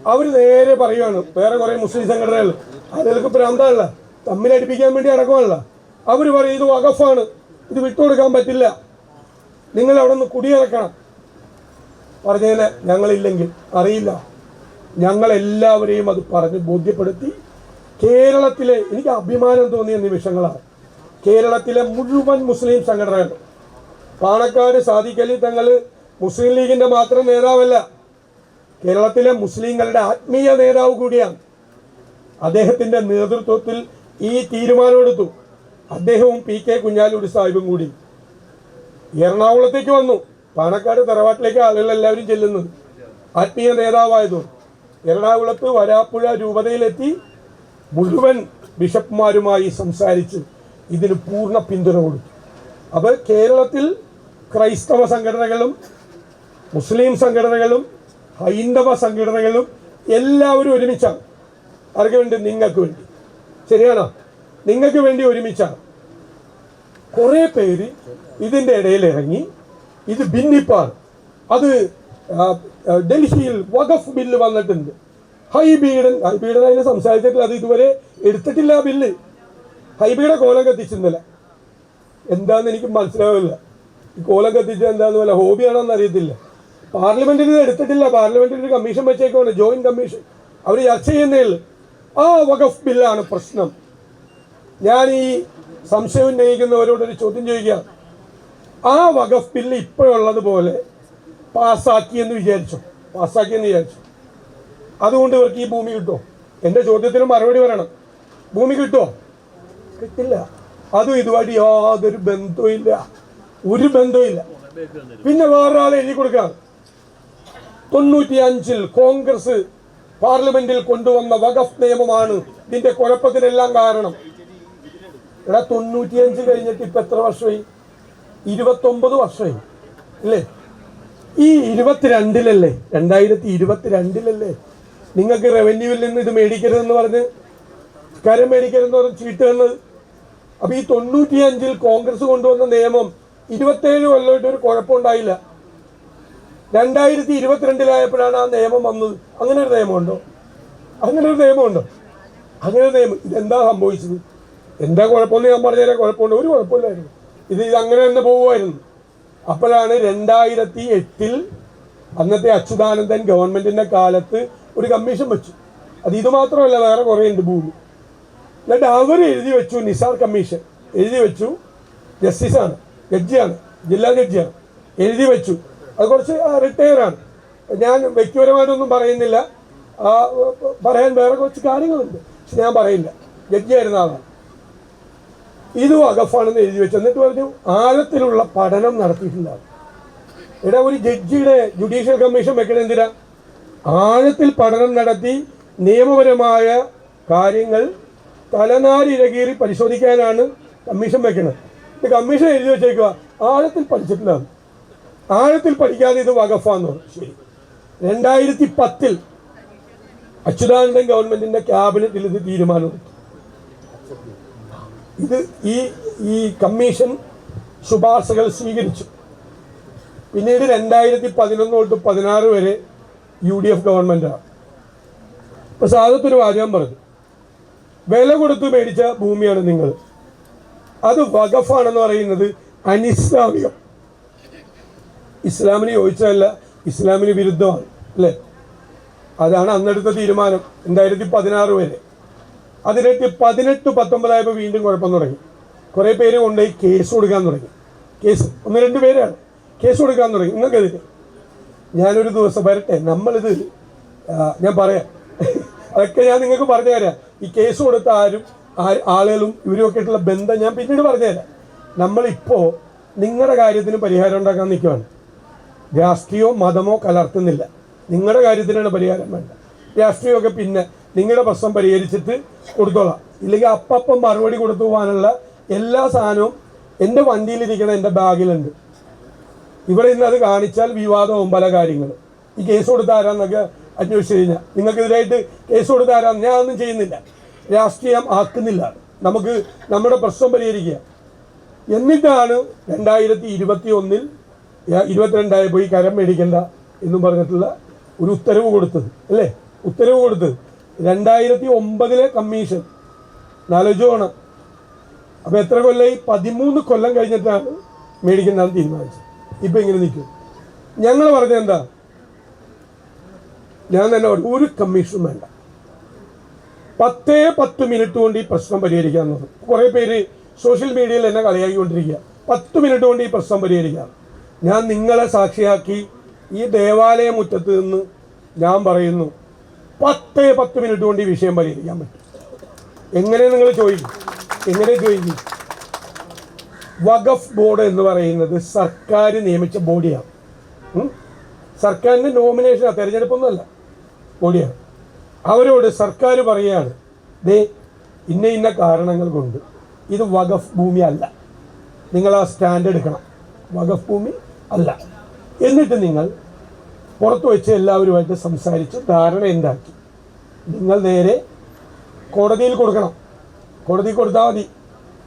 അവർ നേരെ പറയുകയാണ് വേറെ കുറേ മുസ്ലിം സംഘടനകൾ അതിലൊക്കെ തമ്മിൽ തമ്മിലടിപ്പിക്കാൻ വേണ്ടി അടക്കമല്ല അവർ പറയും ഇത് വകഫാണ് ഇത് വിട്ടുകൊടുക്കാൻ പറ്റില്ല. നിങ്ങൾ അവിടെ നിന്ന് കുടിയിറക്കണം. പറഞ്ഞതിന് ഞങ്ങളില്ലെങ്കിൽ അറിയില്ല. ഞങ്ങളെല്ലാവരെയും അത് പറഞ്ഞ് ബോധ്യപ്പെടുത്തി കേരളത്തിലെ എനിക്ക് അഭിമാനം തോന്നിയ നിമിഷങ്ങളാണ്. കേരളത്തിലെ മുഴുവൻ മുസ്ലിം സംഘടനകൾ പാണക്കാട് സാദിഖലി തങ്ങൾ മുസ്ലിം ലീഗിന്റെ മാത്രം നേതാവല്ല കേരളത്തിലെ മുസ്ലിങ്ങളുടെ ആത്മീയ നേതാവ് കൂടിയാണ്. അദ്ദേഹത്തിന്റെ നേതൃത്വത്തിൽ ഈ തീരുമാനമെടുത്തു. അദ്ദേഹവും പി കെ കുഞ്ഞാലൂടി സാഹിബും കൂടി. എറണാകുളത്തേക്ക് വന്നു. പാണക്കാട് തറവാട്ടിലേക്ക് ആളുകൾ എല്ലാവരും ചെല്ലുന്നത്. ആത്മീയ നേതാവായതുകൊണ്ട്. എറണാകുളത്ത് വരാപ്പുഴ രൂപതയിലെത്തി മുഴുവൻ ബിഷപ്പുമാരുമായി സംസാരിച്ച് ഇതിന് പൂർണ പിന്തുണ കൊടുത്തു. അപ്പോൾ കേരളത്തിൽ ക്രൈസ്തവ സംഘടനകളും മുസ്ലിം സംഘടനകളും ഹൈന്ദവ സംഘടനകളും എല്ലാവരും ഒരുമിച്ചാണ്. ആർക്ക് വേണ്ടി? നിങ്ങൾക്ക് വേണ്ടി. ശരിയാണോ? നിങ്ങൾക്ക് വേണ്ടി ഒരുമിച്ചാണ്. കുറേ പേര് ഇതിന്റെ ഇടയിൽ ഇറങ്ങി ഇത് ഭിന്നിപ്പാണ്. അത് ഡൽഹിയിൽ വഖഫ് ബില്ല് വന്നിട്ടുണ്ട്. ഹൈബീഡൻ ഹൈബീഡൻ അതിന് സംസാരിച്ചിട്ടില്ല. അത് ഇതുവരെ എടുത്തിട്ടില്ല ആ ബില്ല്. ഹൈബിയുടെ കോലം കത്തിച്ചിരുന്നില്ല. എന്താന്ന് എനിക്ക് മനസ്സിലാവില്ല. കോലം കത്തിച്ചത് എന്താന്ന് വല്ല ഹോബിയാണോന്ന് അറിയത്തില്ല. പാർലമെന്റിൽ ഇത് എടുത്തിട്ടില്ല. പാർലമെന്റിൽ ഒരു കമ്മീഷൻ വെച്ചേക്കാണ് ജോയിന്റ് കമ്മീഷൻ. അവർ ചർച്ച ചെയ്യുന്നേ ആ വഖഫ് ബില്ലാണ് പ്രശ്നം. ഞാൻ ഈ സംശയം ഉന്നയിക്കുന്നവരോടൊരു ചോദ്യം ചോദിക്കുക ആ വഖഫ് ബില്ല് ഇപ്പോഴുള്ളതുപോലെ പാസ്സാക്കിയെന്ന് വിചാരിച്ചു. പാസ്സാക്കിയെന്ന് വിചാരിച്ചു. അതുകൊണ്ട് ഇവർക്ക് ഈ ഭൂമി കിട്ടുമോ? എന്റെ ചോദ്യത്തിന് മറുപടി പറയണം. ഭൂമി കിട്ടുമോ? കിട്ടില്ല. അതും ഇതുമായിട്ട് യാതൊരു ബന്ധവുമില്ല ഒരു ബന്ധവുമില്ല പിന്നെ വേറൊരാളെ എഴുതി കൊടുക്കാം തൊണ്ണൂറ്റി അഞ്ചിൽ കോൺഗ്രസ് പാർലമെന്റിൽ കൊണ്ടുവന്ന വഖഫ് നിയമമാണ് ഇതിന്റെ കുഴപ്പത്തിനെല്ലാം കാരണം. ഇവിടെ തൊണ്ണൂറ്റിയഞ്ച് കഴിഞ്ഞിട്ട് ഇപ്പൊ എത്ര വർഷമായി? ഇരുപത്തൊമ്പത് വർഷമായി. അല്ലേ ഈ ഇരുപത്തിരണ്ടിലല്ലേ? രണ്ടായിരത്തി ഇരുപത്തിരണ്ടിലല്ലേ നിങ്ങൾക്ക് റവന്യൂവിൽ നിന്ന് ഇത് മേടിക്കരുതെന്ന് പറഞ്ഞ് കരം മേടിക്കരുതെന്ന് പറഞ്ഞ് ചീട്ട് തന്നത് അപ്പൊ ഈ തൊണ്ണൂറ്റി അഞ്ചിൽ കോൺഗ്രസ് കൊണ്ടുവന്ന നിയമം ഇരുപത്തേഴ് കൊല്ലമായിട്ട് ഒരു കുഴപ്പമുണ്ടായില്ല. രണ്ടായിരത്തി ഇരുപത്തിരണ്ടിലായപ്പോഴാണ് ആ നിയമം വന്നത്. അങ്ങനെ ഒരു നിയമമുണ്ടോ? അങ്ങനെ ഒരു നിയമമുണ്ടോ? അങ്ങനെ ഒരു നിയമം. ഇതെന്താ സംഭവിച്ചത്? എന്താ കുഴപ്പമെന്ന് ഞാൻ പറഞ്ഞാലേ കുഴപ്പമുണ്ട്. ഒരു കുഴപ്പമില്ലായിരുന്നു. ഇത് ഇത് അങ്ങനെ തന്നെ പോവുമായിരുന്നു. അപ്പോഴാണ് രണ്ടായിരത്തി എട്ടിൽ അന്നത്തെ അച്യുതാനന്ദൻ ഗവൺമെന്റിന്റെ കാലത്ത് ഒരു കമ്മീഷൻ വെച്ചു. അത് ഇത് മാത്രമല്ല വേറെ കുറേ ഉണ്ട് ഭൂമി. എന്നിട്ട് അവർ എഴുതി വെച്ചു നിസാർ കമ്മീഷൻ. എഴുതി വെച്ചു ജസ്റ്റിസാണ് ജഡ്ജിയാണ് ജില്ലാ ജഡ്ജിയാണ്. എഴുതി വെച്ചു. അത് കുറച്ച് റിട്ടയർ ആണ്. ഞാൻ വ്യക്തിപരമായിട്ടൊന്നും പറയുന്നില്ല. പറയാൻ വേറെ കുറച്ച് കാര്യങ്ങളുണ്ട്. പക്ഷെ ഞാൻ പറയില്ല ജഡ്ജിയായിരുന്ന ആളാണ്. ഇത് വകഫാണെന്ന് എഴുതി വെച്ചു. എന്നിട്ട് പറഞ്ഞു ആഴത്തിലുള്ള പഠനം നടത്തിയിട്ടില്ല. ഇവിടെ ഒരു ജഡ്ജിയുടെ ജുഡീഷ്യൽ കമ്മീഷൻ വെക്കണ എന്തിനാ? ആഴത്തിൽ പഠനം നടത്തി നിയമപരമായ കാര്യങ്ങൾ തലനാരിരകീറി പരിശോധിക്കാനാണ് കമ്മീഷൻ വെക്കുന്നത് കമ്മീഷൻ എഴുതി വെച്ചേക്കുക ആഴത്തിൽ പഠിച്ചിട്ടില്ല. ആഴത്തിൽ പഠിക്കാതെ ഇത് വകഫാന്ന് പറഞ്ഞു. ശരി. രണ്ടായിരത്തി പത്തിൽ അച്യുതാനന്ദൻ ഗവൺമെന്റിന്റെ ക്യാബിനറ്റിൽ ഇത് തീരുമാനമെടുത്തു. ഇത് ഈ ഈ കമ്മീഷൻ ശുപാർശകൾ സ്വീകരിച്ചു. പിന്നീട് രണ്ടായിരത്തി പതിനൊന്ന് തൊട്ട് പതിനാറ് വരെ യു ഡി എഫ് ഗവൺമെന്റാണ്. ഇപ്പൊ സാധത്തൊരു വാചകം പറഞ്ഞു വില കൊടുത്ത് മേടിച്ച ഭൂമിയാണ് നിങ്ങൾ. അത് വഖഫാണെന്ന് പറയുന്നത് അനിസ്ലാമികം. ഇസ്ലാമിന് യോജിച്ചതല്ല ഇസ്ലാമിന് വിരുദ്ധമാണ് അല്ലേ? അതാണ് അന്നെടുത്ത തീരുമാനം രണ്ടായിരത്തി പതിനാറ് വരെ. അതിലേക്ക് പതിനെട്ട് പത്തൊമ്പതായപ്പോൾ വീണ്ടും കുഴപ്പം തുടങ്ങി. കുറേ പേര് കൊണ്ടുപോയി കേസ് കൊടുക്കാൻ തുടങ്ങി. കേസ് ഒന്ന് രണ്ട് പേരാണ്. കേസ് കൊടുക്കാൻ തുടങ്ങി. നിങ്ങൾക്കെതിരെ ഞാനൊരു ദിവസം വരട്ടെ. നമ്മളിത് ഞാൻ പറയാം. അതൊക്കെ ഞാൻ നിങ്ങൾക്ക് പറഞ്ഞു തരാം. ഈ കേസ് കൊടുത്ത ആരും ആളുകളും ഇവരുമൊക്കെ ആയിട്ടുള്ള ബന്ധം ഞാൻ പിന്നീട് പറഞ്ഞുതരാം നമ്മളിപ്പോൾ നിങ്ങളുടെ കാര്യത്തിന് പരിഹാരം ഉണ്ടാക്കാൻ നിൽക്കുകയാണ് രാഷ്ട്രീയമോ മതമോ കലർത്തുന്നില്ല. നിങ്ങളുടെ കാര്യത്തിനാണ് പരിഹാരം വേണ്ട രാഷ്ട്രീയമൊക്കെ പിന്നെ നിങ്ങളുടെ പ്രശ്നം പരിഹരിച്ചിട്ട് കൊടുത്തോളാം. ഇല്ലെങ്കിൽ അപ്പം മറുപടി കൊടുത്തു പോകാനുള്ള എല്ലാ സാധനവും എന്റെ വണ്ടിയിലിരിക്കണ എന്റെ ബാഗിലുണ്ട്. ഇവിടെ ഇന്ന് അത് കാണിച്ചാൽ വിവാദവും പല കാര്യങ്ങളും. ഈ കേസ് കൊടുത്താരാന്നൊക്കെ അന്വേഷിച്ച് കഴിഞ്ഞാൽ നിങ്ങൾക്കെതിരായിട്ട് കേസ് കൊടുത്ത ആരാന്ന് ഞാൻ ഒന്നും ചെയ്യുന്നില്ല. രാഷ്ട്രീയം ആക്കുന്നില്ല. നമുക്ക് നമ്മുടെ പ്രശ്നം പരിഹരിക്കുക. എന്നിട്ടാണ് രണ്ടായിരത്തി ഇരുപത്തി ഒന്നിൽ ഇരുപത്തിരണ്ടായപ്പോൾ ഈ കരം മേടിക്കേണ്ട എന്നും പറഞ്ഞിട്ടുള്ള ഒരു ഉത്തരവ് കൊടുത്തത്. അല്ലേ? ഉത്തരവ് കൊടുത്തത്. രണ്ടായിരത്തി ഒമ്പതിലെ കമ്മീഷൻ നാലോചോണം അപ്പോൾ എത്ര കൊല്ലമായി പതിമൂന്ന് കൊല്ലം കഴിഞ്ഞിട്ടാണ് മേടിക്കുന്നതാണ് തീരുമാനിച്ചത്. ഇപ്പം ഇങ്ങനെ നിൽക്കും. ഞങ്ങൾ പറഞ്ഞത് എന്താ? ഞാൻ തന്നെ പറഞ്ഞു ഒരു കമ്മീഷനും വേണ്ട. പത്തേ പത്ത് മിനിറ്റ് കൊണ്ട് ഈ പ്രശ്നം പരിഹരിക്കാൻ എന്നത് കുറേ പേര് സോഷ്യൽ മീഡിയയിൽ എന്നെ കളിയാക്കിക്കൊണ്ടിരിക്കുക. പത്ത് മിനിറ്റ് കൊണ്ട് ഈ പ്രശ്നം പരിഹരിക്കാം. ഞാൻ നിങ്ങളെ സാക്ഷിയാക്കി ഈ ദേവാലയ മുറ്റത്ത് നിന്ന് ഞാൻ പറയുന്നു പത്തേ പത്ത് മിനിറ്റ് കൊണ്ട് ഈ വിഷയം പരിഹരിക്കാൻ പറ്റും. എങ്ങനെ നിങ്ങൾ ചോദിക്കും? എങ്ങനെ ചോദിക്കും? വഖഫ് ബോർഡ് എന്ന് പറയുന്നത് സർക്കാർ നിയമിച്ച ബോഡിയാണ്? സർക്കാരിന്റെ നോമിനേഷനാണ് തിരഞ്ഞെടുപ്പൊന്നുമല്ല ബോഡിയാണ്. അവരോട് സർക്കാർ പറയുകയാണ് ദേ ഇന്ന ഇന്ന കാരണങ്ങൾ കൊണ്ട് ഇത് വഖഫ് ഭൂമി അല്ല. നിങ്ങൾ ആ സ്റ്റാൻഡ് എടുക്കണം. വഖഫ് ഭൂമി അല്ല. എന്നിട്ട് നിങ്ങൾ പുറത്ത് വെച്ച് എല്ലാവരുമായിട്ട് സംസാരിച്ച് ധാരണ ഉണ്ടാക്കി നിങ്ങൾ നേരെ കോടതിയിൽ കൊടുക്കണം. കോടതി കൊടുത്താൽ മതി.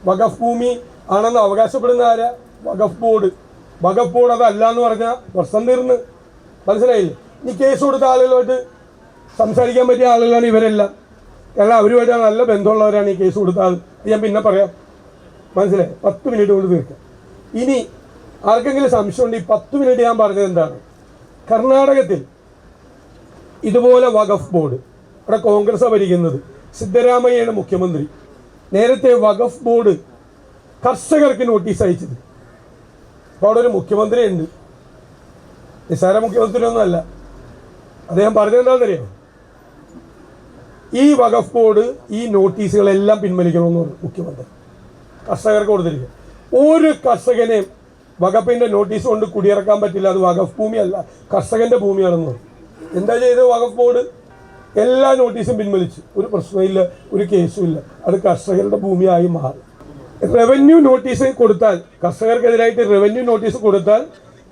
വഖഫ് ഭൂമി ആണെന്ന് അവകാശപ്പെടുന്ന ആരാ? വഖഫ് ബോർഡ്. വഖഫ് ബോർഡ് അതല്ല എന്ന് പറഞ്ഞാൽ പ്രശ്നം തീർന്ന്. മനസ്സിലായില്ലേ? ഇനി കേസ് കൊടുത്ത ആളുകളുമായിട്ട് സംസാരിക്കാൻ പറ്റിയ ആളുകളാണ് ഇവരെല്ലാം. കാരണം അവരുമായിട്ട് നല്ല ബന്ധമുള്ളവരാണ് ഈ കേസ് കൊടുത്ത ആൾ ഇത് ഞാൻ പിന്നെ പറയാം. മനസ്സിലായി? പത്ത് മിനിറ്റ് കൊണ്ട് തീർക്കാം. ഇനി ആർക്കെങ്കിലും സംശയമുണ്ട് ഈ പത്ത് മിനിറ്റ് ഞാൻ പറഞ്ഞത് എന്താണ്? കർണാടകത്തിൽ ഇതുപോലെ വഖഫ് ബോർഡ് ഇവിടെ കോൺഗ്രസ് ഭരിക്കുന്നത് സിദ്ധരാമയ്യയാണ് മുഖ്യമന്ത്രി. നേരത്തെ വഖഫ് ബോർഡ് കർഷകർക്ക് നോട്ടീസ് അയച്ചത്. അപ്പോൾ അവിടെ ഒരു മുഖ്യമന്ത്രി ഉണ്ട് നിസ്സാര മുഖ്യമന്ത്രി ഒന്നുമല്ല അദ്ദേഹം പറഞ്ഞെന്താണെന്നറിയോ ഈ വഖഫ് ബോർഡ് ഈ നോട്ടീസുകളെല്ലാം പിൻവലിക്കണമെന്ന് മുഖ്യമന്ത്രി. കർഷകർക്ക് കൊടുത്തിരിക്കുക. ഒരു കർഷകനെയും വകപ്പിന്റെ നോട്ടീസ് കൊണ്ട് കുടിയിറക്കാൻ പറ്റില്ല. അത് വകഫ് ഭൂമിയല്ല. കർഷകന്റെ ഭൂമിയാണെന്ന്. എന്താ ചെയ്തത് വകഫ് ബോർഡ്? എല്ലാ നോട്ടീസും പിൻവലിച്ചു. ഒരു പ്രശ്നമില്ല ഒരു കേസും ഇല്ല. അത് കർഷകരുടെ ഭൂമിയായി മാറി. റവന്യൂ നോട്ടീസ് കൊടുത്താൽ കർഷകർക്കെതിരായിട്ട് റവന്യൂ നോട്ടീസ് കൊടുത്താൽ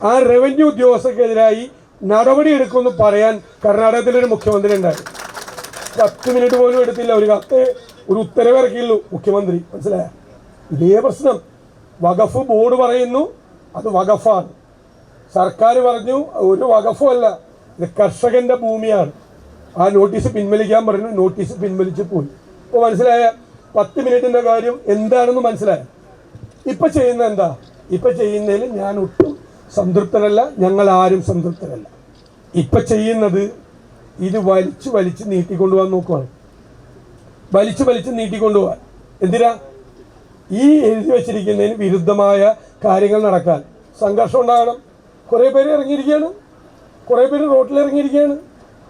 ആ റവന്യൂ ഉദ്യോഗസ്ഥർക്കെതിരായി നടപടി എടുക്കുമെന്ന് പറയാൻ കർണാടകത്തിലൊരു മുഖ്യമന്ത്രി ഉണ്ടായി. പത്ത് മിനിറ്റ് പോലും എടുത്തില്ല. ഒരു കത്ത് ഒരു ഉത്തരവ് ഇറക്കിയുള്ളൂ മുഖ്യമന്ത്രി. മനസ്സിലായ? ഇതേ പ്രശ്നം. വഖഫ് ബോർഡ് പറയുന്നു അത് വകഫാണ് സർക്കാർ പറഞ്ഞു ഒരു വകഫല്ല ഇത് കർഷകന്റെ ഭൂമിയാണ്. ആ നോട്ടീസ് പിൻവലിക്കാൻ പറഞ്ഞു നോട്ടീസ് പിൻവലിച്ച് പോയി. ഇപ്പോൾ മനസ്സിലായ പത്ത് മിനിറ്റിന്റെ കാര്യം എന്താണെന്ന് മനസ്സിലായ. ഇപ്പൊ ചെയ്യുന്ന എന്താ? ഇപ്പൊ ചെയ്യുന്നതിൽ ഞാൻ ഒട്ടും സംതൃപ്തനല്ല ഞങ്ങൾ ആരും സംതൃപ്തരല്ല. ഇപ്പൊ ചെയ്യുന്നത് ഇത് വലിച്ചു വലിച്ച് നീട്ടിക്കൊണ്ടുപോകാൻ നോക്കുവാണ്. വലിച്ചു വലിച്ച് നീട്ടിക്കൊണ്ടുപോകാൻ. എന്തിനാ? ഈ എഴുതി വച്ചിരിക്കുന്നതിന് വിരുദ്ധമായ കാര്യങ്ങൾ നടക്കാൻ സംഘർഷം ഉണ്ടാകണം. കുറേ പേര് ഇറങ്ങിയിരിക്കുകയാണ്. കുറേ പേര് റോട്ടിൽ ഇറങ്ങിയിരിക്കുകയാണ്.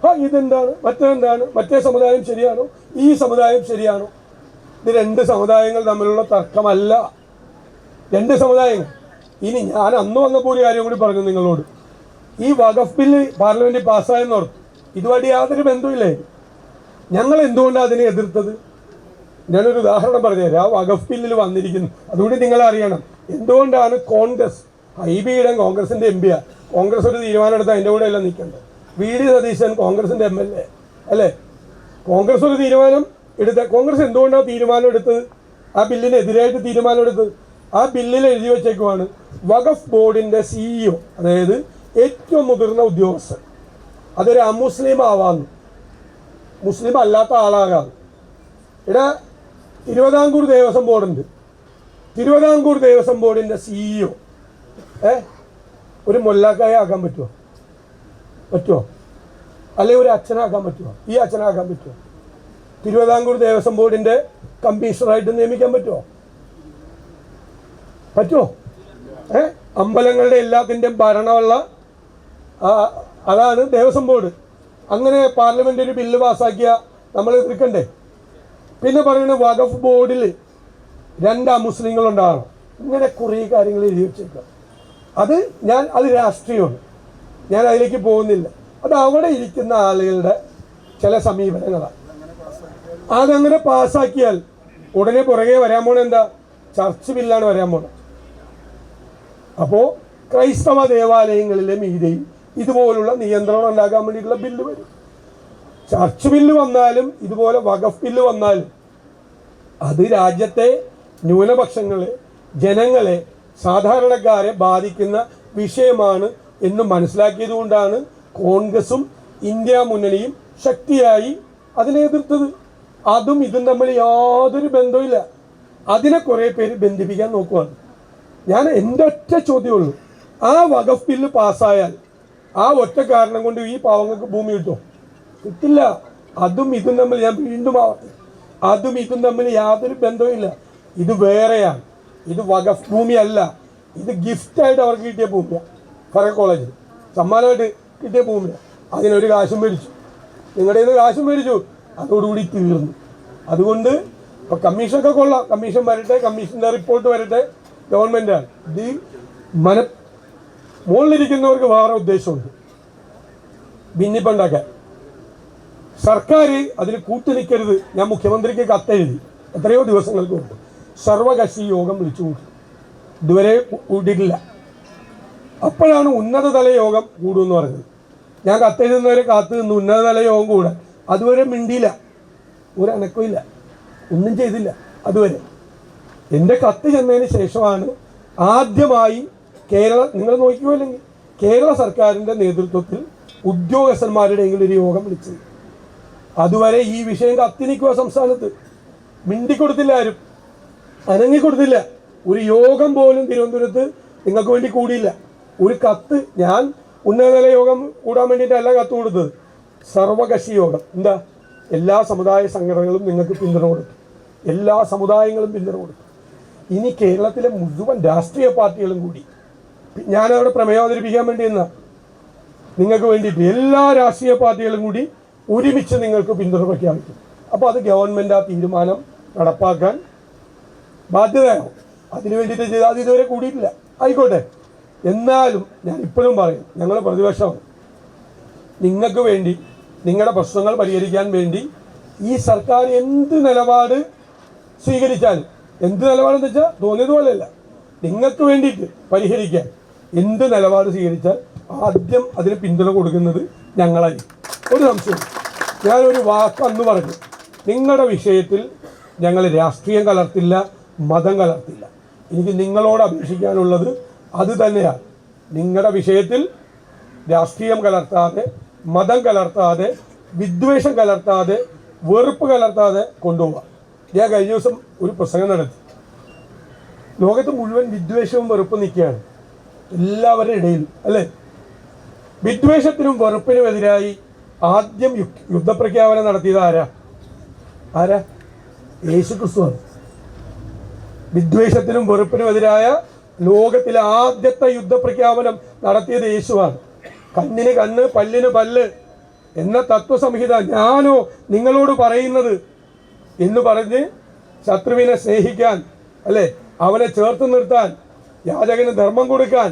ആ ഇതെന്താണ്? മറ്റെന്താണ്? മറ്റേ സമുദായം ശരിയാണോ? ഈ സമുദായം ശരിയാണോ? ഇത് രണ്ട് സമുദായങ്ങൾ തമ്മിലുള്ള തർക്കമല്ല. രണ്ട് സമുദായങ്ങൾ. ഇനി ഞാൻ അന്ന് വന്നപ്പോൾ ഒരു കാര്യം കൂടി പറഞ്ഞു നിങ്ങളോട്. ഈ വഖഫ് ബില്ല് പാർലമെന്റിൽ പാസ്സായെന്ന് ഓർത്തു ഇതുമായിട്ട് യാതൊരു ബന്ധമില്ലായിരുന്നു ഞങ്ങൾ എന്തുകൊണ്ടാണ് അതിനെ എതിർത്തത്? ഞാനൊരു ഉദാഹരണം പറഞ്ഞുതരാം ആ വഖഫ് ബില്ലിൽ വന്നിരിക്കുന്നു. അതുകൂടി നിങ്ങൾ അറിയണം. എന്തുകൊണ്ടാണ് കോൺഗ്രസ് ഐ ബിയുടെ കോൺഗ്രസിന്റെ എം പിയാ? കോൺഗ്രസ് ഒരു തീരുമാനം എടുത്താൽ അതിന്റെ കൂടെ എല്ലാം നിൽക്കേണ്ടത്? വി ഡി സതീശൻ കോൺഗ്രസിന്റെ എം എൽ എ അല്ലേ? കോൺഗ്രസ് ഒരു തീരുമാനം എടുത്ത കോൺഗ്രസ് എന്തുകൊണ്ടാണ് തീരുമാനം എടുത്തത്? ആ ബില്ലിനെതിരായിട്ട് തീരുമാനം എടുത്തത്? ആ ബില്ലിൽ എഴുതി വെച്ചേക്കുവാണ് വഖഫ് ബോർഡിന്റെ സിഇഒ അതായത് ഏറ്റവും മുതിർന്ന ഉദ്യോഗസ്ഥൻ. അതൊരു അമുസ്ലിം ആവാന്ന് മുസ്ലിം അല്ലാത്ത ആളാകാം ഇവിടെ തിരുവിതാംകൂർ ദേവസ്വം ബോർഡുണ്ട്. തിരുവിതാംകൂർ ദേവസ്വം ബോർഡിന്റെ സിഇഒ ഏ? ഒരു മൊല്ലാക്കായ ആക്കാൻ പറ്റുമോ പറ്റുമോ അല്ലെങ്കിൽ ഒരു അച്ഛനാക്കാൻ പറ്റുമോ ഈ അച്ഛനാക്കാൻ പറ്റുമോ തിരുവിതാംകൂർ ദേവസ്വം ബോർഡിന്റെ കമ്മീഷണറായിട്ട് നിയമിക്കാൻ പറ്റുമോ പറ്റുമോ ഏ? അമ്പലങ്ങളുടെ എല്ലാത്തിന്റെയും ഭരണമുള്ള അതാണ് ദേവസ്വം ബോർഡ്. അങ്ങനെ പാർലമെന്റ് ഒരു ബില്ല് പാസ്സാക്കിയ നമ്മൾ എതിർക്കണ്ടേ പിന്നെ പറയുന്നത് വഖഫ് ബോർഡിൽ രണ്ട് മുസ്ലിങ്ങൾ ഉണ്ടാകണം ഇങ്ങനെ കുറേ കാര്യങ്ങൾ എഴുതി വെച്ചേക്കുക അത് ഞാൻ അത് രാഷ്ട്രീയമാണ്. ഞാൻ അതിലേക്ക് പോകുന്നില്ല. അത് അവിടെ ഇരിക്കുന്ന ആളുകളുടെ ചില സമീപനങ്ങളാണ്. അതങ്ങനെ പാസ്സാക്കിയാൽ ഉടനെ പുറകെ വരാൻ പോണ എന്താ? ചർച്ച് ബില്ലാണ് വരാൻ പോണത്. അപ്പോൾ ക്രൈസ്തവ ദേവാലയങ്ങളിലെ മീതയും ഇതുപോലുള്ള നിയന്ത്രണം ഉണ്ടാക്കാൻ വേണ്ടിയിട്ടുള്ള ബില്ല് വരും. ചർച്ച് ബില്ല് വന്നാലും ഇതുപോലെ വഖഫ് ബില്ല് വന്നാലും അത് രാജ്യത്തെ ന്യൂനപക്ഷങ്ങളെ ജനങ്ങളെ സാധാരണക്കാരെ ബാധിക്കുന്ന വിഷയമാണ് എന്ന് മനസ്സിലാക്കിയത് കൊണ്ടാണ് കോൺഗ്രസും ഇന്ത്യ മുന്നണിയും ശക്തിയായി അതിനെ എതിർത്തത്. അതും ഇതും തമ്മിൽ യാതൊരു ബന്ധവുമില്ല. അതിനെ കുറേ പേര് ബന്ധിപ്പിക്കാൻ നോക്കുവാണ്. ഞാൻ എന്റെ ഒറ്റ ചോദ്യമുള്ളൂ. ആ വഖഫ് ബില്ല് പാസ്സായാൽ ആ ഒറ്റ കാരണം കൊണ്ട് ഈ പാവങ്ങൾക്ക് ഭൂമി കിട്ടുമോ? കിട്ടില്ല അതും ഇതും തമ്മിൽ ഞാൻ വീണ്ടും ആവട്ടെ അതും ഇതും തമ്മിൽ യാതൊരു ബന്ധവുമില്ല ഇത് വേറെയാണ്. ഇത് വഖഫ് ഭൂമിയല്ല. ഇത് ഗിഫ്റ്റായിട്ട് അവർക്ക് കിട്ടിയ ഭൂമിയാണ് ഫറ കോളേജിൽ സമ്മാനമായിട്ട് കിട്ടിയ ഭൂമിയാണ് അതിനൊരു കാശും മേടിച്ചു. നിങ്ങളുടെ ഇത് കാശും മേടിച്ചു. അതോടുകൂടി തീർന്നു. അതുകൊണ്ട് ഇപ്പം കമ്മീഷനൊക്കെ കൊള്ളാം. കമ്മീഷൻ വരട്ടെ. കമ്മീഷന്റെ റിപ്പോർട്ട് വരട്ടെ. ഗവൺമെന്റാണ് ഇത് മന മുകളിലിരിക്കുന്നവർക്ക് വേറെ ഉദ്ദേശമുണ്ട് ഭിന്നിപ്പുണ്ടാക്കാൻ. സർക്കാർ അതിന് കൂട്ടുനിൽക്കരുത്. ഞാൻ മുഖ്യമന്ത്രിക്ക് കത്തെഴുതി എത്രയോ ദിവസങ്ങൾക്ക് മുമ്പ്. സർവകക്ഷി യോഗം വിളിച്ചു കൂട്ടി. ഇതുവരെ കൂട്ടിയിട്ടില്ല. അപ്പോഴാണ് ഉന്നതതല യോഗം കൂടുമെന്ന് പറഞ്ഞത്. ഞാൻ കത്തെഴുതുന്നവരെ കാത്തു നിന്ന് ഉന്നതതല യോഗം കൂടെ അതുവരെ മിണ്ടിയില്ല. ഒരു അനക്കമില്ല ഒന്നും ചെയ്തില്ല. അതുവരെ. എന്റെ കത്ത് ചെന്നതിന് ശേഷമാണ് ആദ്യമായി കേരള നിങ്ങൾ നോക്കിയോ അല്ലെങ്കിൽ കേരള സർക്കാരിന്റെ നേതൃത്വത്തിൽ ഉദ്യോഗസ്ഥന്മാരുടെ ഒരു യോഗം വിളിച്ചത്. അതുവരെ ഈ വിഷയം കത്തിനിക്കുക സംസ്ഥാനത്ത്. മിണ്ടിക്കൊടുത്തില്ല ആരും. അനങ്ങിക്കൊടുത്തില്ല. ഒരു യോഗം പോലും തിരുവനന്തപുരത്ത് നിങ്ങൾക്ക് വേണ്ടി കൂടിയില്ല. ഒരു കത്ത് ഞാൻ ഉന്നതതല യോഗം കൂടാൻ വേണ്ടിയിട്ടല്ല കത്ത് കൊടുത്തത്. സർവകക്ഷി യോഗം. എന്താ? എല്ലാ സമുദായ സംഘടനകളും നിങ്ങൾക്ക് പിന്തുണ കൊടുത്തു എല്ലാ സമുദായങ്ങളും പിന്തുണ കൊടുത്തു ഇനി കേരളത്തിലെ മുഴുവൻ രാഷ്ട്രീയ പാർട്ടികളും കൂടി. ഞാനവിടെ പ്രമേയം അവതരിപ്പിക്കാൻ വേണ്ടി എന്നാ നിങ്ങൾക്ക് വേണ്ടിയിട്ട് എല്ലാ രാഷ്ട്രീയ പാർട്ടികളും കൂടി ഒരുമിച്ച് നിങ്ങൾക്ക് പിന്തുണ പ്രഖ്യാപിക്കും. അപ്പോൾ അത് ഗവൺമെന്റ് ആ തീരുമാനം നടപ്പാക്കാൻ ബാധ്യതയാണോ. അതിനു വേണ്ടിയിട്ട് ചെയ്താൽ അത് ഇതുവരെ കൂടിയിട്ടില്ല. ആയിക്കോട്ടെ. എന്നാലും ഞാൻ ഇപ്പോഴും പറയും ഞങ്ങൾ പ്രതിപക്ഷമാണ്. നിങ്ങൾക്ക് വേണ്ടി നിങ്ങളുടെ പ്രശ്നങ്ങൾ പരിഹരിക്കാൻ വേണ്ടി ഈ സർക്കാർ എന്ത് നിലപാട് സ്വീകരിച്ചാലും എന്ത് നിലപാടെന്ന് വെച്ചാൽ തോന്നിയതുപോലെയല്ല നിങ്ങൾക്ക് വേണ്ടിയിട്ട് പരിഹരിക്കാൻ എന്ത് നിലപാട് സ്വീകരിച്ചാൽ ആദ്യം അതിന് പിന്തുണ കൊടുക്കുന്നത് ഞങ്ങളായി ഒരു സംശയം ഞാനൊരു വാക്ക് അന്ന് പറഞ്ഞു. നിങ്ങളുടെ വിഷയത്തിൽ ഞങ്ങൾ രാഷ്ട്രീയം കലർത്തില്ല മതം കലർത്തില്ല. എനിക്ക് നിങ്ങളോട് അപേക്ഷിക്കാനുള്ളത് അത് തന്നെയാണ്. നിങ്ങളുടെ വിഷയത്തിൽ രാഷ്ട്രീയം കലർത്താതെ മതം കലർത്താതെ വിദ്വേഷം കലർത്താതെ വെറുപ്പ് കലർത്താതെ കൊണ്ടുപോകാം ഞാൻ കഴിഞ്ഞ ദിവസം ഒരു പ്രസംഗം നടത്തി. ലോകത്ത് മുഴുവൻ വിദ്വേഷവും വെറുപ്പും നിൽക്കുകയാണ്. എല്ലാവരുടെ ഇടയിൽ അല്ലേ? വിദ്വേഷത്തിനും വെറുപ്പിനും എതിരായി ആദ്യം യുദ്ധപ്രഖ്യാപനം നടത്തിയത് ആരാ? ആരാ? യേശു ക്രിസ്തുവാണ് വിദ്വേഷത്തിനും വെറുപ്പിനും എതിരായ ലോകത്തിലെ ആദ്യത്തെ യുദ്ധപ്രഖ്യാപനം നടത്തിയത് യേശുവാണ്. കണ്ണിന് കണ്ണ് പല്ലിന് പല്ല് എന്ന തത്വസംഹിത ഞാനോ നിങ്ങളോട് പറയുന്നത് എന്ന് പറഞ്ഞ് ശത്രുവിനെ സ്നേഹിക്കാൻ അല്ലെ? അവനെ ചേർത്ത് നിർത്താൻ യാചകന് ധർമ്മം കൊടുക്കാൻ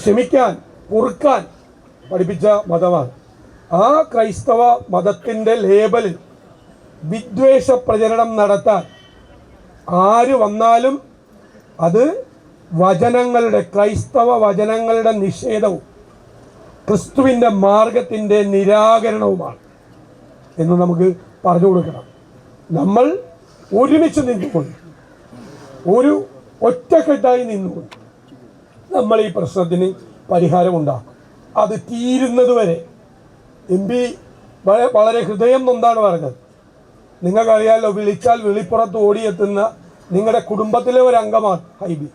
ക്ഷമിക്കാൻ പൊറുക്കാൻ പഠിപ്പിച്ച മതമാണ്. ആ ക്രൈസ്തവ മതത്തിന്റെ ലേബലിൽ വിദ്വേഷ പ്രചരണം നടത്താൻ ആര് വന്നാലും അത് വചനങ്ങളുടെ ക്രൈസ്തവ വചനങ്ങളുടെ നിഷേധവും ക്രിസ്തുവിന്റെ മാർഗത്തിന്റെ നിരാകരണവുമാണ് എന്ന് നമുക്ക് പറഞ്ഞു കൊടുക്കണം. നമ്മൾ ഒരുമിച്ച് നിന്നുകൊണ്ട് ഒരു ഒറ്റക്കെട്ടായി നിന്നുകൊണ്ട് നമ്മൾ ഈ പ്രശ്നത്തിന് പരിഹാരമുണ്ടാക്കും. അത് തീരുന്നത് വരെ എം പി വളരെ ഹൃദയം നൊന്താണ് പറഞ്ഞത്. നിങ്ങൾക്കറിയാലോ വിളിച്ചാൽ വിളിപ്പുറത്ത് ഓടിയെത്തുന്ന നിങ്ങളുടെ കുടുംബത്തിലെ ഒരു അംഗമാണ് ഹൈബി.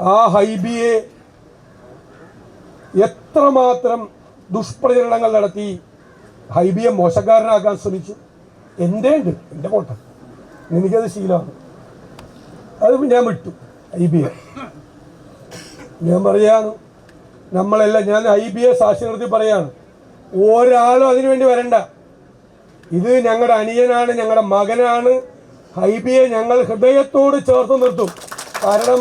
ആ ഹൈബിയെ എത്രമാത്രം ദുഷ്പ്രചരണങ്ങൾ നടത്തി ഹൈബിയെ മോശക്കാരനാക്കാൻ ശ്രമിച്ചു. എന്റെ ഉണ്ട്? എന്റെ കോട്ട. എനിക്കത് ശീലമാണ്. അത് ഞാൻ വിട്ടു ഹൈബിയെ. ഞാൻ പറയാണ് നമ്മളെല്ലാം ഞാൻ ഐ ബി എ സാക്ഷി നിർത്തി പറയാണ് ഒരാളും അതിനു വേണ്ടി വരണ്ട. ഇത് ഞങ്ങളുടെ അനിയനാണ് ഞങ്ങളുടെ മകനാണ്. ഹൈബിയെ ഞങ്ങൾ ഹൃദയത്തോട് ചേർത്ത് നിർത്തും. കാരണം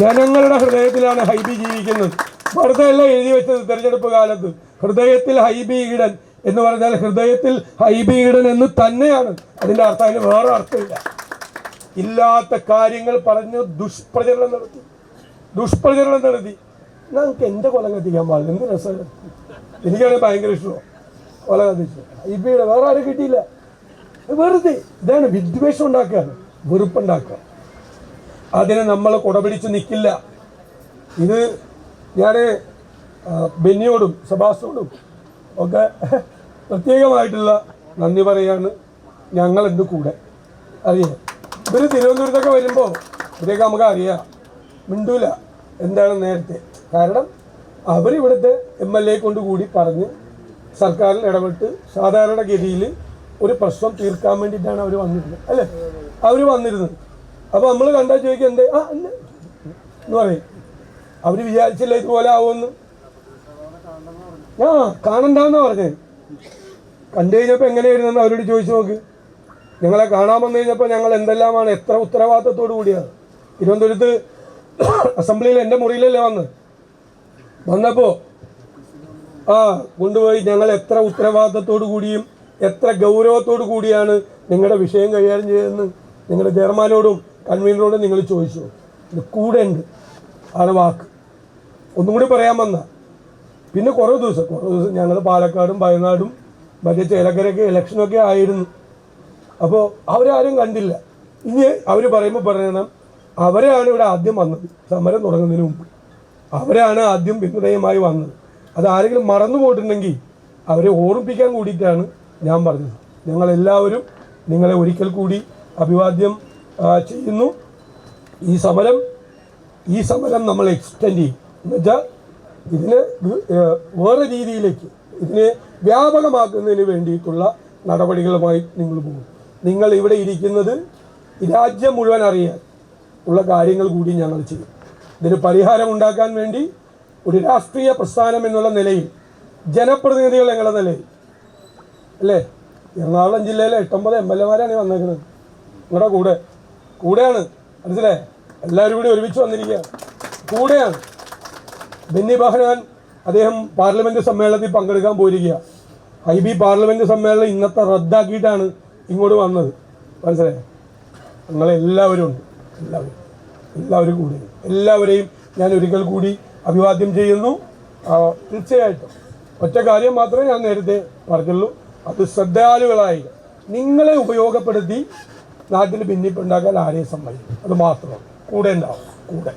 ജനങ്ങളുടെ ഹൃദയത്തിലാണ് ഹൈബി ജീവിക്കുന്നത്. വെറുതെ അല്ല എഴുതി വെച്ചത് തെരഞ്ഞെടുപ്പ് കാലത്ത്. ഹൃദയത്തിൽ ഹൈബി ഈടൻ എന്ന് പറഞ്ഞാൽ ഹൃദയത്തിൽ ഹൈബി ഈടൻ എന്ന് തന്നെയാണ്. അതിന്റെ അർത്ഥം അതിന് വേറെ അർത്ഥമില്ല. ഇല്ലാത്ത കാര്യങ്ങൾ പറഞ്ഞ് ദുഷ്പ്രചരണം നടത്തി. ദുഷ്പ്രചരണം നടത്തി. ഞങ്ങൾക്ക് എന്റെ കൊല കത്തിക്കാൻ പാടില്ല. എന്ത് രസമാണ് എനിക്കാണെങ്കിൽ ഭയങ്കര ഇഷ്ടമാണ് കൊല കത്തിച്ചു. ഇപ്പം വേറെ ആരും കിട്ടിയില്ല. വെറുതെ. ഇതാണ് വിദ്വേഷം ഉണ്ടാക്കുകയാണ് വെറുപ്പുണ്ടാക്കുക. അതിനെ നമ്മൾ കുടപിടിച്ച് നിൽക്കില്ല ഇത് ഞാൻ ബെന്നിയോടും സബാസോടും ഒക്കെ പ്രത്യേകമായിട്ടുള്ള നന്ദി പറയാണ് ഞങ്ങളുണ്ട് കൂടെ. അറിയാം? ഇവർ തിരുവനന്തപുരത്തൊക്കെ വരുമ്പോൾ ഇവരെയൊക്കെ നമുക്ക് അറിയാം. മിണ്ടൂല. എന്താണ് നേരത്തെ? കാരണം അവരിവിടുത്തെ എം എൽ എ കൊണ്ട് കൂടി പറഞ്ഞ് സർക്കാരിൽ ഇടപെട്ട് സാധാരണഗതിയിൽ ഒരു പ്രശ്നം തീർക്കാൻ വേണ്ടിയിട്ടാണ് അവർ വന്നിരുന്നത്. അല്ലേ? അവർ വന്നിരുന്നത്. അപ്പോൾ നമ്മൾ കണ്ടാൽ ചോദിക്കുക എന്തേ? ആ അല്ല. എന്ന് പറയും. അവർ വിചാരിച്ചില്ല ഇതുപോലെ ആവുമെന്ന്. ആ കാണണ്ടെന്നാ പറഞ്ഞത് കണ്ടു കഴിഞ്ഞപ്പോൾ എങ്ങനെയായിരുന്നെന്ന് അവരോട് ചോദിച്ചു നോക്ക്. ഞങ്ങളെ കാണാൻ വന്നു കഴിഞ്ഞപ്പോൾ ഞങ്ങൾ എന്തെല്ലാമാണ്? എത്ര ഉത്തരവാദിത്തത്തോടു കൂടിയാണ്? തിരുവനന്തപുരത്ത് അസംബ്ലിയിൽ എന്റെ മുറിയിലല്ലേ വന്ന് വന്നപ്പോൾ ആ കൊണ്ടുപോയി ഞങ്ങൾ എത്ര ഉത്തരവാദിത്തത്തോടു കൂടിയും എത്ര ഗൗരവത്തോടു കൂടിയാണ് നിങ്ങളുടെ വിഷയം കൈകാര്യം ചെയ്തതെന്ന് നിങ്ങളുടെ ചെയർമാനോടും കൺവീനറോടും നിങ്ങൾ ചോദിച്ചു. ഇത് കൂടെ ഉണ്ട്. ആണ് വാക്ക്. ഒന്നും കൂടി പറയാൻ വന്ന. പിന്നെ കുറേ ദിവസം കുറേ ദിവസം ഞങ്ങൾ പാലക്കാടും വയനാടും മറ്റേ ചേലക്കരയൊക്കെ ഇലക്ഷനൊക്കെ ആയിരുന്നു. അപ്പോൾ അവരാരും കണ്ടില്ല. ഇനി അവർ പറയുമ്പോൾ പറയണം അവരാണ് ഇവിടെ ആദ്യം വന്നത്. സമരം തുടങ്ങുന്നതിന് മുമ്പ്. അവരാണ് ആദ്യം പിന്തുണയുമായി വന്നത്. അത് ആരെങ്കിലും മറന്നു പോയിട്ടുണ്ടെങ്കിൽ അവരെ ഓർമ്മിപ്പിക്കാൻ കൂടിയിട്ടാണ് ഞാൻ പറഞ്ഞത്. ഞങ്ങളെല്ലാവരും നിങ്ങളെ ഒരിക്കൽ കൂടി അഭിവാദ്യം ചെയ്യുന്നു. ഈ സമരം ഈ സമരം നമ്മൾ എക്സ്റ്റെൻഡ് ചെയ്യും. എന്നുവെച്ചാൽ ഇതിന് വേറെ രീതിയിലേക്ക് ഇതിനെ വ്യാപകമാക്കുന്നതിന് വേണ്ടിയിട്ടുള്ള നടപടികളുമായി നിങ്ങൾ പോകും. നിങ്ങൾ ഇവിടെ ഇരിക്കുന്നത് രാജ്യം മുഴുവൻ അറിയാൻ ഉള്ള കാര്യങ്ങൾ കൂടി ഞങ്ങൾ ചെയ്യും. ഇതിന് പരിഹാരം ഉണ്ടാക്കാൻ വേണ്ടി ഒരു രാഷ്ട്രീയ പ്രസ്ഥാനം എന്നുള്ള നിലയിൽ ജനപ്രതിനിധികൾ എന്നുള്ള നിലയിൽ അല്ലേ? എറണാകുളം ജില്ലയിലെ എട്ടൊമ്പത് എം എൽ എമാരാണ് വന്നേക്കുന്നത്. നിങ്ങളുടെ കൂടെ കൂടെയാണ് മനസ്സിലെ എല്ലാവരും കൂടി ഒരുമിച്ച് വന്നിരിക്കുകയാണ്. കൂടെയാണ്. ബെന്നി ബഹനാൻ അദ്ദേഹം പാർലമെന്റ് സമ്മേളനത്തിൽ പങ്കെടുക്കാൻ പോയിരിക്കുക. ഐ ബി പാർലമെന്റ് സമ്മേളനം ഇന്നത്തെ റദ്ദാക്കിയിട്ടാണ് ഇങ്ങോട്ട് വന്നത്. മനസ്സിലായോ? ഞങ്ങളെല്ലാവരും ഉണ്ട്. എല്ലാവരും. എല്ലാവരും കൂടി. എല്ലാവരെയും ഞാൻ ഒരിക്കൽ കൂടി അഭിവാദ്യം ചെയ്യുന്നു. തീർച്ചയായിട്ടും. ഒറ്റ കാര്യം മാത്രമേ ഞാൻ നേരത്തെ പറഞ്ഞുള്ളൂ. അത് ശ്രദ്ധാലുകളായി നിങ്ങളെ ഉപയോഗപ്പെടുത്തി നാട്ടിൽ ഭിന്നിപ്പുണ്ടാക്കാൻ ആരെയും സമ്മതിക്കും അത് മാത്രമാണ് കൂടെ ഉണ്ടാവും. കൂടെ.